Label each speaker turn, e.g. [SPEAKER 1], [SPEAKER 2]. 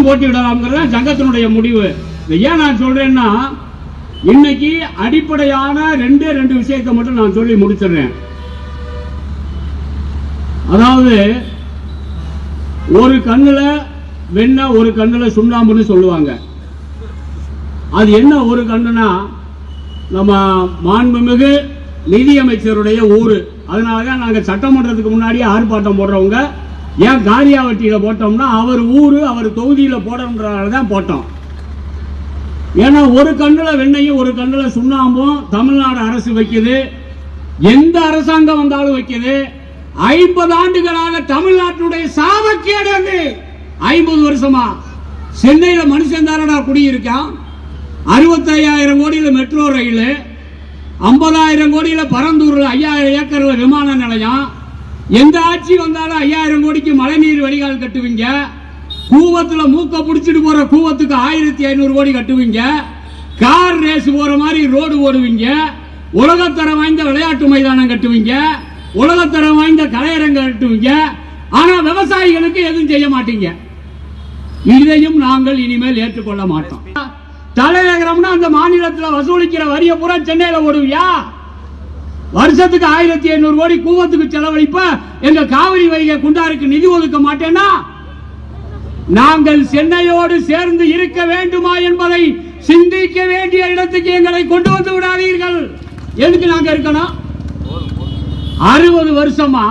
[SPEAKER 1] மட்டும் போட்டியிடலாம்ங்கிறது சங்கத்தினுடைய முடிவு. ஏன் நான் சொல்றேன்னா இன்னைக்கு அடிப்படையான ரெண்டு ரெண்டு விஷயத்தை மட்டும் நான் சொல்லி முடிச்சிடுறேன். அதாவது ஒரு கண்ணுல வெண்ண ஒரு கண்ணுல சுண்ணாம்புன்னு சொல்லுவாங்க. அது என்ன ஒரு கண்ணுனா நம்ம மாண்புமிகு நிதியமைச்சருடைய ஊரு. அதனால தான் நாங்கள் சட்டமன்றத்துக்கு முன்னாடியே ஆர்ப்பாட்டம் போடுறவங்க ஏன் காரியாவட்டியில் போட்டோம்னா அவர் ஊர் அவர் தொகுதியில் போடணுன்றனால தான் போட்டோம். ஏன்னா ஒரு கண்ணில் வெண்ணையும் ஒரு கண்ணில் சுண்ணாம்பும் தமிழ்நாடு அரசு வைக்குது. எந்த அரசாங்கம் வந்தாலும் வைக்குது. ஐம்பது ஆண்டுகளாக தமிழ்நாட்டினுடைய சாபக்கேடு அது. ஐம்பது வருஷமா. சென்னையில் மனுஷன் தானடா குடியிருக்கான். அறுபத்தையாயிரம் கோடியில் மெட்ரோ ரயில். ஐம்பதாயிரம் கோடியில் பரந்தூரில் ஐயாயிரம் ஏக்கரில் விமான நிலையம். எந்த ஆட்சி வந்தாலும் ஐயாயிரம் கோடிக்கு மழைநீர் வடிகால் கட்டுவீங்க. கூவத்துல மூக்க புடிச்சிட்டு போற கூவத்துக்கு ஆயிரத்தி ஐநூறு கோடி கட்டுவீங்க. கார் ரேஸ் போற மாதிரி ரோடு ஓடுவீங்க. உலகத்தரம் வாய்ந்த விளையாட்டு மைதானம் கட்டுவீங்க. உலகத்தரம் வாய்ந்த கலையரங்கம் கட்டுவீங்க. ஆனா விவசாயிகளுக்கு எதுவும் செய்ய மாட்டீங்க. இதையும் நாங்கள் இனிமேல் ஏற்றுக்கொள்ள மாட்டோம். தலைநகரம்னா அந்த மாநிலத்தில் வசூலிக்கிற வரிய பூரா சென்னையில ஓடுவியா? வருஷத்துக்கு ஆயிரத்தி ஐநூறு கோடி கூவத்துக்கு செலவழிப்ப எங்க காவிரி வைகை குண்டாருக்கு நிதி ஒதுக்க மாட்டேன்னா? நாங்கள் சென்னையோடு சேர்ந்து இருக்க வேண்டுமா என்பதை சிந்திக்க வேண்டிய இடத்துக்கு எங்களை கொண்டு வந்து விடாதீர்கள். எதுக்கு நாங்க இருக்கணும்? அறுபது வருஷமா